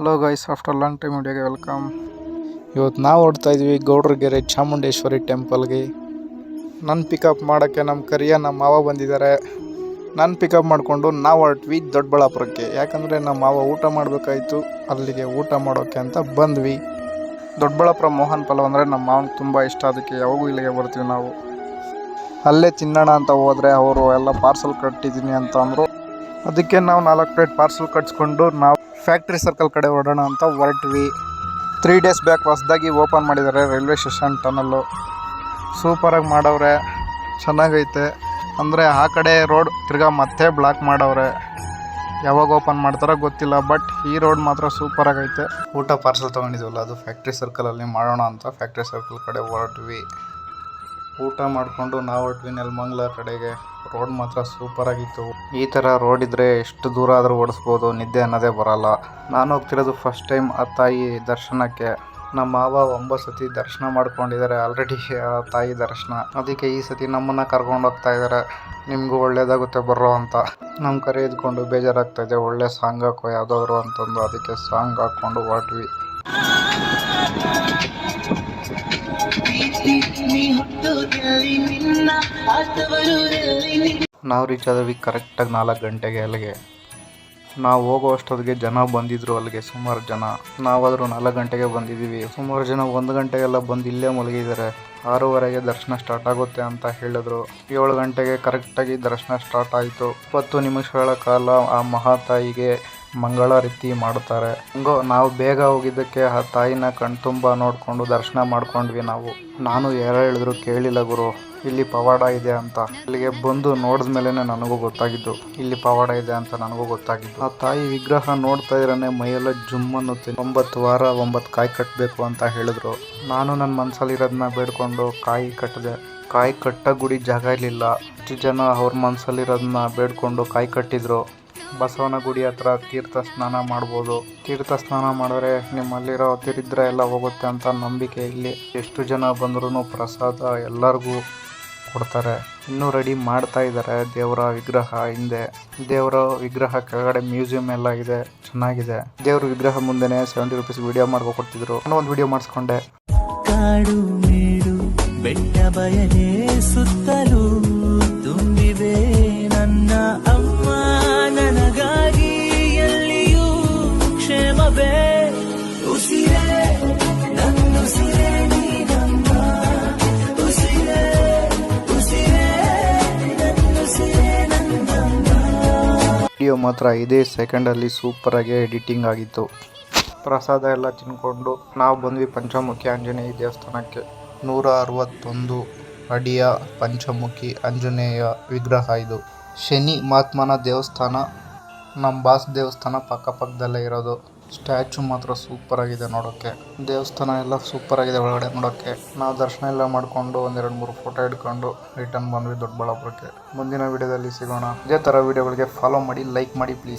Hello guys after long time ಇಂಡಿಯಾಗೆ welcome ಇವತ್ತು ನಾವು ಓಡ್ತಾ ಇದ್ವಿ ಗೌಡ್ರಗೆರೆ ಚಾಮುಂಡೇಶ್ವರಿ ಟೆಂಪಲ್ಗೆ ನನ್ನ ಪಿಕಪ್ ಮಾಡೋಕ್ಕೆ ನಮ್ಮ ಕರಿಯ ನಮ್ಮ ಮಾವ ಬಂದಿದ್ದಾರೆ ನಾನು ಪಿಕಪ್ ಮಾಡಿಕೊಂಡು ನಾವು ಹೊರಟ್ವಿ ದೊಡ್ಡಬಳ್ಳಾಪುರಕ್ಕೆ. ಯಾಕಂದರೆ ನಮ್ಮ ಮಾವ ಊಟ ಮಾಡಬೇಕಾಯಿತು, ಅಲ್ಲಿಗೆ ಊಟ ಮಾಡೋಕ್ಕೆ ಅಂತ ಬಂದ್ವಿ. ದೊಡ್ಡಬಳ್ಳಾಪುರ ಮೋಹನ್ ಪಲಾವ್ ಅಂದರೆ ನಮ್ಮ ಮಾವನಿಗೆ ತುಂಬ ಇಷ್ಟ, ಅದಕ್ಕೆ ಯಾವಾಗೂ ಇಲ್ಲಿಗೆ ಬರ್ತೀವಿ ನಾವು. ಅಲ್ಲೇ ತಿನ್ನೋಣ ಅಂತ ಹೋದರೆ ಅವರು ಎಲ್ಲ ಪಾರ್ಸಲ್ ಕಟ್ಟಿದ್ದೀನಿ ಅಂತ ಅಂದರು. ಅದಕ್ಕೆ ನಾವು ನಾಲ್ಕು ಪ್ಲೇಟ್ ಪಾರ್ಸಲ್ ಕಟ್ಸ್ಕೊಂಡು ನಾವು ಫ್ಯಾಕ್ಟ್ರಿ ಸರ್ಕಲ್ ಕಡೆ ಹೊರಡೋಣ ಅಂತ ಹೊರಟ್ವಿ. ತ್ರೀ ಡೇಸ್ ಬ್ಯಾಕ್ ಹೊಸ್ದಾಗಿ ಓಪನ್ ಮಾಡಿದ್ದಾರೆ ರೈಲ್ವೆ ಸ್ಟೇಷನ್ ಟನಲ್ಲು. ಸೂಪರಾಗಿ ಮಾಡವ್ರೆ. ಚೆನ್ನಾಗೈತೆ. ಅಂದರೆ ಆ ಕಡೆ ರೋಡ್ ತಿರ್ಗಾ ಮತ್ತೆ ಬ್ಲಾಕ್ ಮಾಡವ್ರೆ. ಯಾವಾಗ ಓಪನ್ ಮಾಡ್ತಾರೋ ಗೊತ್ತಿಲ್ಲ ಬಟ್ ಈ ರೋಡ್ ಮಾತ್ರ ಸೂಪರಾಗೈತೆ. ಊಟ ಪಾರ್ಸಲ್ ತೊಗೊಂಡಿದ್ವಲ್ಲ, ಅದು ಫ್ಯಾಕ್ಟ್ರಿ ಸರ್ಕಲಲ್ಲಿ ಮಾಡೋಣ ಅಂತ ಫ್ಯಾಕ್ಟ್ರಿ ಸರ್ಕಲ್ ಕಡೆ ಹೊರಟ್ವಿ. ಊಟ ಮಾಡಿಕೊಂಡು ನಾವು ಹೊರಟ್ವಿ ನೆಲಮಂಗ್ಲ ಕಡೆಗೆ. ರೋಡ್ ಮಾತ್ರ ಸೂಪರಾಗಿತ್ತು ಈ ಥರ ರೋಡ್ ಇದ್ದರೆ ಎಷ್ಟು ದೂರ ಆದರೂ ಓಡಿಸ್ಬೋದು, ನಿದ್ದೆ ಅನ್ನೋದೇ ಬರಲ್ಲ. ನಾನು ಹೋಗ್ತಿರೋದು ಫಸ್ಟ್ ಟೈಮ್ ಆ ತಾಯಿ ದರ್ಶನಕ್ಕೆ. ನಮ್ಮ ಮಾವ ಒಂಬತ್ತು ಸತಿ ದರ್ಶನ ಮಾಡ್ಕೊಂಡಿದ್ದಾರೆ ಆಲ್ರೆಡಿ ಆ ತಾಯಿ ದರ್ಶನ. ಅದಕ್ಕೆ ಈ ಸತಿ ನಮ್ಮನ್ನು ಕರ್ಕೊಂಡು ಹೋಗ್ತಾ ಇದ್ದಾರೆ. ನಿಮಗೂ ಒಳ್ಳೇದಾಗುತ್ತೆ ಬರೋ ಅಂತ. ನಮ್ಮ ಕರೆ ಇದ್ಕೊಂಡು ಬೇಜಾರಾಗ್ತಾ ಇದೆ, ಒಳ್ಳೆ ಸಾಂಗ್ ಹಾಕೋ ಯಾವುದಾದ್ರು ಅಂತಂದು. ಅದಕ್ಕೆ ಸಾಂಗ್ ಹಾಕ್ಕೊಂಡು ಹೊರಟ್ವಿ. ನಾವು ರೀಚ್ ಆದ್ವಿ ಕರೆಕ್ಟಾಗಿ ನಾಲ್ಕು ಗಂಟೆಗೆ ಅಲ್ಲಿಗೆ. ನಾವು ಹೋಗೋ ಅಷ್ಟೊತ್ತಿಗೆ ಜನ ಬಂದಿದ್ರು ಅಲ್ಲಿಗೆ, ಸುಮಾರು ಜನ. ನಾವಾದರೂ ನಾಲ್ಕು ಗಂಟೆಗೆ ಬಂದಿದ್ದೀವಿ ಸುಮಾರು ಜನ ಒಂದು ಗಂಟೆಗೆಲ್ಲ ಬಂದು ಇಲ್ಲೇ ಮಲಗಿದ್ದಾರೆ. ಆರೂವರೆಗೆ ದರ್ಶನ ಸ್ಟಾರ್ಟ್ ಆಗುತ್ತೆ ಅಂತ ಹೇಳಿದ್ರು. ಏಳು ಗಂಟೆಗೆ ಕರೆಕ್ಟಾಗಿ ದರ್ಶನ ಸ್ಟಾರ್ಟ್ ಆಯಿತು. ಇಪ್ಪತ್ತು ನಿಮಿಷಗಳ ಕಾಲ ಆ ಮಹಾತಾಯಿಗೆ ಮಂಗಳಾರತಿ ಮಾಡ್ತಾರೆ ಹಂಗೋ, ನಾವು ಬೇಗ ಹೋಗಿದ್ದಕ್ಕೆ ಆ ತಾಯಿನ ಕಣ್ತುಂಬ ನೋಡಿಕೊಂಡು ದರ್ಶನ ಮಾಡ್ಕೊಂಡ್ವಿ ನಾವು. ನಾನು ಯಾರು ಹೇಳಿದ್ರು ಕೇಳಿಲ್ಲ ಗುರು. ಇಲ್ಲಿ ಪವಾಡ ಇದೆ ಅಂತ. ಇಲ್ಲಿಗೆ ಬಂದು ನೋಡಿದ್ಮೇಲೆ ನನಗೂ ಗೊತ್ತಾಗಿದ್ದು. ಇಲ್ಲಿ ಪವಾಡ ಇದೆ ಅಂತ ನನಗೂ ಗೊತ್ತಾಗಿದ್ದು. ಆ ತಾಯಿ ವಿಗ್ರಹ ನೋಡ್ತಾ ಇದ್ರೆ ಮೈಯೆಲ್ಲ ಜುಮ್ ಅನ್ನುತ್ತೆ ಒಂಬತ್ತು ವಾರ ಒಂಬತ್ತು ಕಾಯಿ ಕಟ್ಟಬೇಕು ಅಂತ ಹೇಳಿದ್ರು. ನಾನು ನನ್ನ ಮನಸ್ಸಲ್ಲಿರೋದನ್ನ ಬೇಡ್ಕೊಂಡು ಕಾಯಿ ಕಟ್ಟಿದೆ ಕಾಯಿ ಕಟ್ಟ ಗುಡಿ ಜಾಗ ಇರಲಿಲ್ಲ. ಹೆಚ್ಚು ಜನ ಅವ್ರ ಮನಸ್ಸಲ್ಲಿರೋದನ್ನ ಬೇಡ್ಕೊಂಡು ಕಾಯಿ ಕಟ್ಟಿದ್ರು. ಬಸವನ ಗುಡಿ ಹತ್ರ ತೀರ್ಥ ಸ್ನಾನ ಮಾಡ್ಬೋದು. ತೀರ್ಥ ಸ್ನಾನ ಮಾಡಿದ್ರೆ ನಿಮ್ಮಲ್ಲಿರೋ ತಿರಿದ್ರೆ ಎಲ್ಲ ಹೋಗುತ್ತೆ ಅಂತ ನಂಬಿಕೆ ಇಲ್ಲಿ. ಎಷ್ಟು ಜನ ಬಂದ್ರೂ ಪ್ರಸಾದ ಎಲ್ಲರಿಗೂ ಕೊಡ್ತಾರೆ. ಇನ್ನೂ ರೆಡಿ ಮಾಡ್ತಾ ಇದ್ದಾರೆ ದೇವರ ವಿಗ್ರಹ ಹಿಂದೆ. ದೇವರ ವಿಗ್ರಹ ಕೆಳಗಡೆ ಮ್ಯೂಸಿಯಂ ಎಲ್ಲ ಇದೆ. ಚೆನ್ನಾಗಿದೆ. ದೇವ್ರ ವಿಗ್ರಹ ಮುಂದೆನೆ ಸೆವೆಂಟಿ ರುಪೀಸ್ ವಿಡಿಯೋ ಮಾಡ್ಕೊ ಕೊಡ್ತಿದ್ರು. ನಾನು ಒಂದು ವಿಡಿಯೋ ಮಾಡಿಸ್ಕೊಂಡೆ. ಕಾಡು ಮೇಡು, ಬೆಟ್ಟ ಬಯಲೇ ಸುತ್ತಲೂ ತುಂಬಿವೆ ನನ್ನ ವಿಡಿಯೋ ಮಾತ್ರ ಐದೇ ಸೆಕೆಂಡಲ್ಲಿ ಸೂಪರಾಗಿ ಎಡಿಟಿಂಗ್ ಆಗಿತ್ತು. ಪ್ರಸಾದ ಎಲ್ಲ ತಿನ್ಕೊಂಡು ನಾವು ಬಂದ್ವಿ ಪಂಚಮುಖಿ ಆಂಜನೇಯ ದೇವಸ್ಥಾನಕ್ಕೆ. ನೂರ ಅರವತ್ತೊಂದು ಅಡಿಯ ಪಂಚಮುಖಿ ಆಂಜನೇಯ ವಿಗ್ರಹ ಇದು. ಶನಿ ಮಹಾತ್ಮನ ದೇವಸ್ಥಾನ, ನಮ್ಮ ಬಾಸ್ ದೇವಸ್ಥಾನ ಪಕ್ಕಪಕ್ಕದಲ್ಲೇ ಇರೋದು. ಸ್ಟ್ಯಾಚು ಮಾತ್ರ ಸೂಪರ್ ಆಗಿದೆ ನೋಡೋಕೆ. ದೇವಸ್ಥಾನ ಎಲ್ಲ ಸೂಪರ್ ಆಗಿದೆ ಒಳಗಡೆ ನೋಡೋಕೆ. ನಾವು ದರ್ಶನ ಎಲ್ಲ ಮಾಡ್ಕೊಂಡು ಒಂದೆರಡು ಮೂರು ಫೋಟೋ ಇಟ್ಕೊಂಡು ರಿಟರ್ನ್ ಬಂದ್ವಿ ದೊಡ್ಡಬಳ್ಳಾಪುರಕ್ಕೆ. ಮುಂದಿನ ವಿಡಿಯೋದಲ್ಲಿ ಸಿಗೋಣ. ಇದೇ ಥರ ವಿಡಿಯೋಗಳಿಗೆ ಫಾಲೋ ಮಾಡಿ ಲೈಕ್ ಮಾಡಿ ಪ್ಲೀಸ್